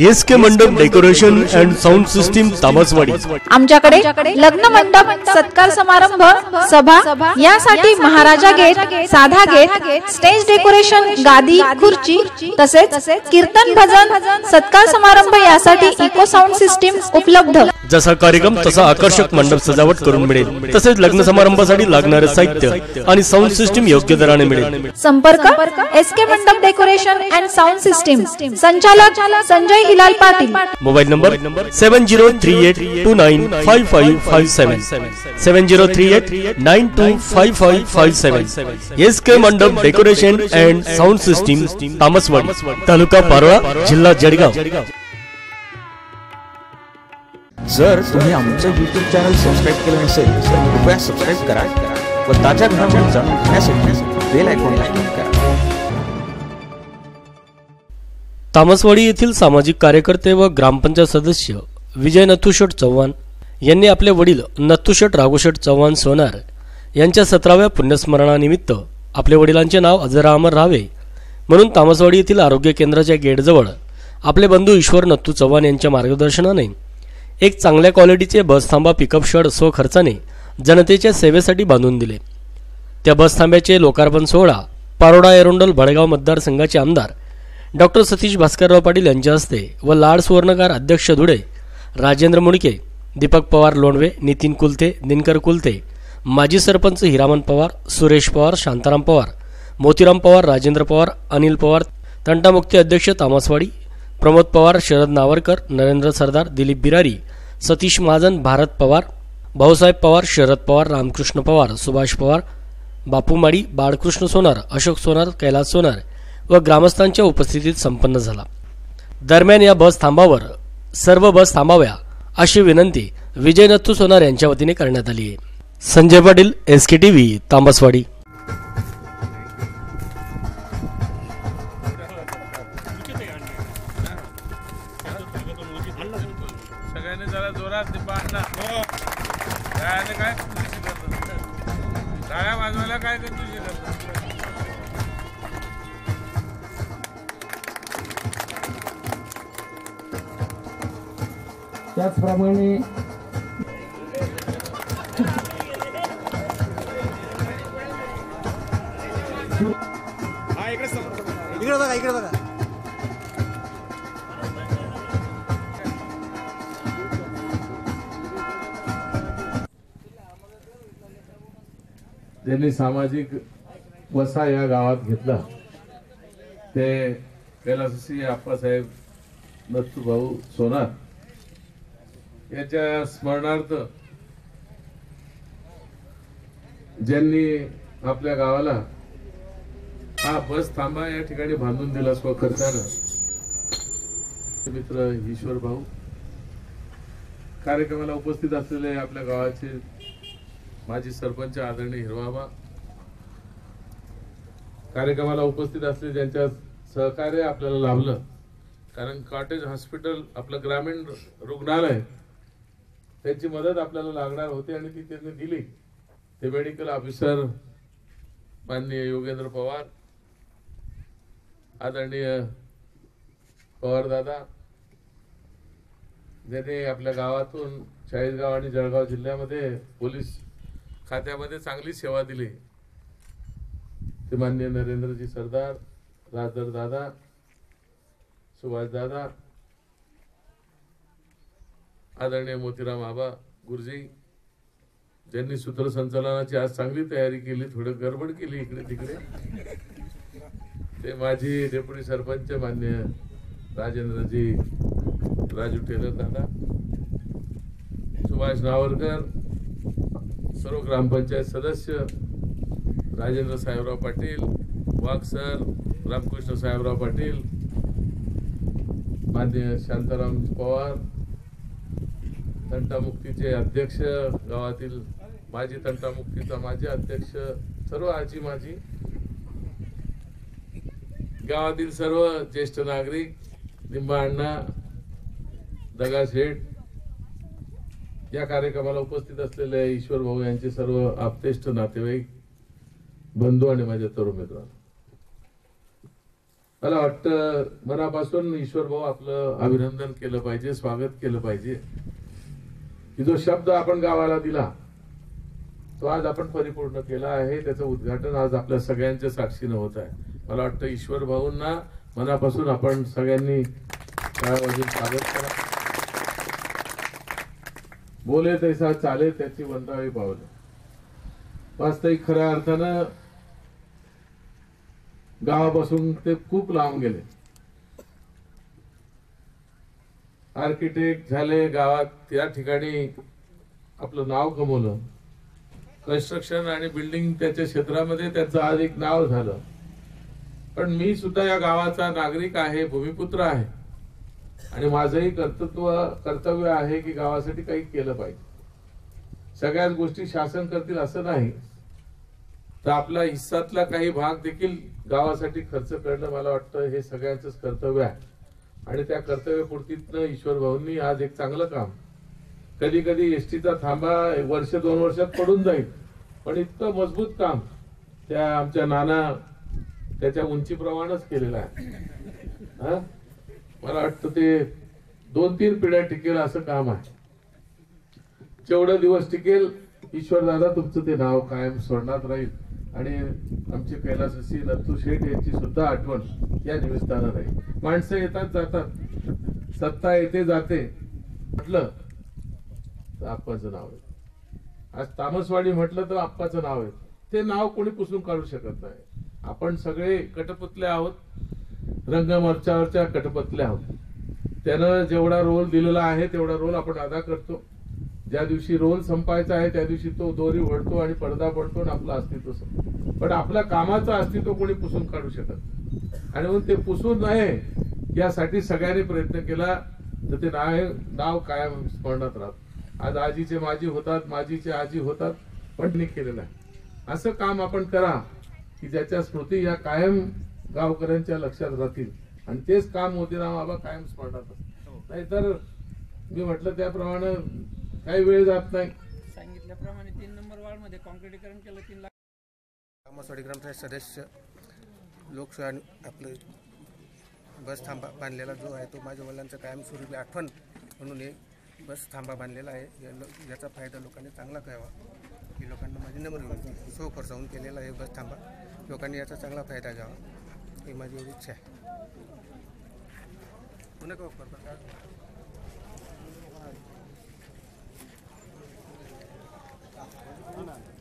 S K मंडप decoration and sound system Tamaswadi. आमच्याकडे लग्न मंडप सत्कार समारंभ सभा यासाठी महाराजा गेट साधा गेट स्टेज डेकोरेशन गादी खुर्ची तसेच कीर्तन भजन सत्कार समारंभ यासाठी इको साऊंड सिस्टीम उपलब्ध. जसा कार्यक्रम तसा आकर्षक मंडप सजावट करून मिळेल. तसेच लग्न समारंभासाठी लागणारे साहित्य आणि साऊंड सिस्टीम योग्य दराने मिळेल. संपर्क एस के मंडप डेकोरेशन अँड साऊंड सिस्टीम संचालक Sanjay Hilal Patil mobile number seven zero three eight two nine five five five seven seven zero three eight nine two five five five seven S K मंडप decoration and sound system Tamaswadi तालुका पारोळा जिल्हा जळगाव जर तुम्ही आमचं YouTube channel subscribe केलं नसेल तर कृपया subscribe करा व ताज्या घडामोडी जाणून घेण्यासाठी बेल आयकॉनला क्लिक करा तामसवाडी येथील सामाजिक कार्यकर्ते व ग्रामपंचायत सदस्य विजय नथुशेठ चव्हाण यांनी आपले वडील नथुशेठ राघोशेठ चव्हाण सोनार यांच्या सतराव्या पुण्यस्मरणानिमित्त आपल्या वडिलांचे नाव अजरामर राहावे म्हणून तामसवाडी येथील आरोग्य केंद्राच्या गेटजवळ आपले बंधू ईश्वर नत्तू चव्हाण यांच्या मार्गदर्शनाने एक चांगल्या क्वालिटीचे बसथांबा पिकअप शेड स्वखर्चाने जनतेच्या सेवेसाठी बांधून दिले. त्या बसथांब्याचे लोकार्पण सोहळा पारोडा एरोंडल भडगाव मतदारसंघाचे आमदार डॉक्टर सतीश भास्करराव पाटील यांच्या हस्ते व लाड सुवर्णकार अध्यक्ष धुळे राजेंद्र मुणके दीपक पवार लोणवे नितीन कुलते दिनकर कुलते माजी सरपंच हिरामन पवार सुरेश पवार शांताराम पवार मोतीराम पवार राजेंद्र पवार अनिल पवार तंटामुक्ती अध्यक्ष तामसवाडी प्रमोद पवार शरद नावरकर नरेंद्र सरदार दिलीप बिरारी सतीश महाजन भारत पवार भाऊसाहेब पवार शरद पवार रामकृष्ण पवार सुभाष पवार बापू माडी बाळकृष्ण सोनार अशोक सोनार कैलास सोनार व ग्रामस्थांच्या उपस्थितीत संपन्न झाला. दरम्यान या बस थांबावर सर्व बस थांबाव्या अशी विनंती विजय नथू सोनार यांच्या वतीने करण्यात आली आहे. Sanjay Patil S K T V Tambaswadi काय काय? त्याचप्रमाणे इकडे बघा इकडे बघा. ज्यांनी सामाजिक वसा या गावात घेतला. ते कैलाससी आप्पासाहेब नत्तू भाऊ सोनार याच्या स्मरणार्थ ज्यांनी आपल्या गावाला हा बस थांबा या ठिकाणी बांधून दिला स्वखर्चानं मित्र ईश्वर भाऊ कार्यक्रमाला उपस्थित असलेले आपल्या गावाचे माजी सरपंच आदरणीय हिरवाबा कार्यक्रमाला उपस्थित असले ज्यांच्या सहकार्य आपल्याला लाभलं कारण कॉटेज हॉस्पिटल आपलं ग्रामीण रुग्णालय त्यांची मदत आपल्याला लागणार होती आणि ती त्यांनी दिली. ते मेडिकल ऑफिसर माननीय योगेंद्र पवार आदरणीय पवार दादा ज्याने आपल्या गावातून चाळीसगाव आणि जळगाव जिल्ह्यामध्ये पोलीस खात्यामध्ये चांगली सेवा दिली. ते मान्य नरेंद्रजी सरदार राजदर दादा सुभाष दादा आदरणीय मोतीराम आबा गुरुजी ज्यांनी सूत्रसंचालनाची आज चांगली तयारी केली थोडं गडबड केली इकडे तिकडे. ते माझी डेप्युटी सरपंच मान्य राजेंद्रजी राजू टेलर दादा सुभाष नावरकर सर्व ग्रामपंचायत सदस्य राजेंद्र साहेबराव पाटील वाघ सर रामकृष्ण साहेबराव पाटील मान्य शांताराम पवार तंटामुक्तीचे अध्यक्ष गावातील माजी तंटामुक्तीचा माजी अध्यक्ष सर्व आजी माजी गावातील सर्व ज्येष्ठ नागरिक निंबा अण्णा दगा शेठ या कार्यक्रमाला उपस्थित असलेले ईश्वर भाऊ यांचे सर्व आपतेष्ट नातेवाईक बंधू आणि माझे तरुण मित्र मला वाटतं मनापासून ईश्वर भाऊ आपलं अभिनंदन केलं पाहिजे स्वागत केलं पाहिजे. की जो शब्द आपण गावाला दिला तो आज आपण परिपूर्ण केला आहे. त्याचं उद्घाटन आज आपल्या सगळ्यांच्या साक्षीनं होत आहे. मला वाटतं ईश्वर भाऊंना मनापासून आपण सगळ्यांनी टाळ्या स्वागत करा. बोले तैसा चाले त्याची वंदावी पावलं. वास्तविक खऱ्या अर्थानं गावापासून ते खूप लांब गेले. आर्किटेक्ट झाले गावात त्या ठिकाणी आपलं नाव कमवलं. कन्स्ट्रक्शन आणि बिल्डिंग त्याच्या क्षेत्रामध्ये त्याचं आज एक नाव झालं. पण मी सुद्धा या गावाचा नागरिक आहे भूमिपुत्र आहे. आणि माझंही कर्तृत्व कर्तव्य आहे की गावासाठी काही केलं पाहिजे. सगळ्याच गोष्टी शासन करतील असं नाही. तर आपला हिस्सातला काही भाग देखील गावासाठी खर्च करणं मला वाटतं हे सगळ्यांचंच कर्तव्य आहे. आणि त्या कर्तव्यपूर्तीतनं ईश्वर भाऊंनी आज एक चांगलं काम. कधी कधी एसटीचा थांबा वर्ष दोन वर्षात पडून जाईल पण इतकं मजबूत काम त्या आमच्या नाना त्याच्या उंचीप्रमाणेच केलेलं आहे. हा? मला वाटतं ते दोन तीन पिढ्या टिकेल असं काम आहे. जेवढं दिवस टिकेल ईश्वर दादा तुमचं ते नाव कायम स्वर्णात राहील. आणि आमचे कैलाससी नत्तू शेठ यांची सुद्धा आठवण या निमित्तानं राहील. माणसं येतात जातात. सत्ता येते जाते. म्हटलं तर आप्पाचं नाव आहे. आज तामसवाडी म्हटलं तर आप्पाचं नाव आहे. ते नाव कोणी पुसून काढू शकत नाही. आपण सगळे कटपतले आहोत. रंगमर्चावरच्या कटपतले आहोत. त्यानं जेवढा रोल दिलेला आहे तेवढा रोल आपण अदा करतो. ज्या दिवशी रोल संपायचा आहे त्या दिवशी तो दोरी ओढतो आणि पडदा पडतो आणि आपलं अस्तित्व संपतो. पण आपल्या कामाचं अस्तित्व कोणी पुसून काढू शकत आणि म्हणून ते पुसू नये यासाठी सगळ्यांनी प्रयत्न केला. तर ते नाव नाव कायम स्मरणात राहत. आज आजीचे माजी होतात माजीचे आजी होतात पण केलेलं आहे. असं काम आपण करा की ज्याच्या स्मृती या कायम गावकऱ्यांच्या लक्षात राहतील. आणि तेच काम मोतीराम बाबा कायम स्मरणात नाहीतर मी म्हटलं त्याप्रमाणे काही वेळ जात नाही. सांगितल्याप्रमाणे तीन नंबर वार्डमध्ये कॉन्क्रिटीकरण केलं तीन लाख कामसवाडी ग्रामपंचायत सदस्य लोकसेवा आपलं बस थांबा बांधलेला जो आहे तो माझ्या वडिलांचं कायमस्वरूपी आठवण म्हणून एक बस थांबा बांधलेला आहे. या लो- याचा फायदा लोकांनी चांगला घ्यावा की लोकांना माझी नम्र विनंती. सो खर्चावून केलेला आहे बस थांबा. लोकांनी याचा चांगला फायदा घ्यावा. ही माझी एवढी इच्छा आहे. पुन्हा का? वापर Amen.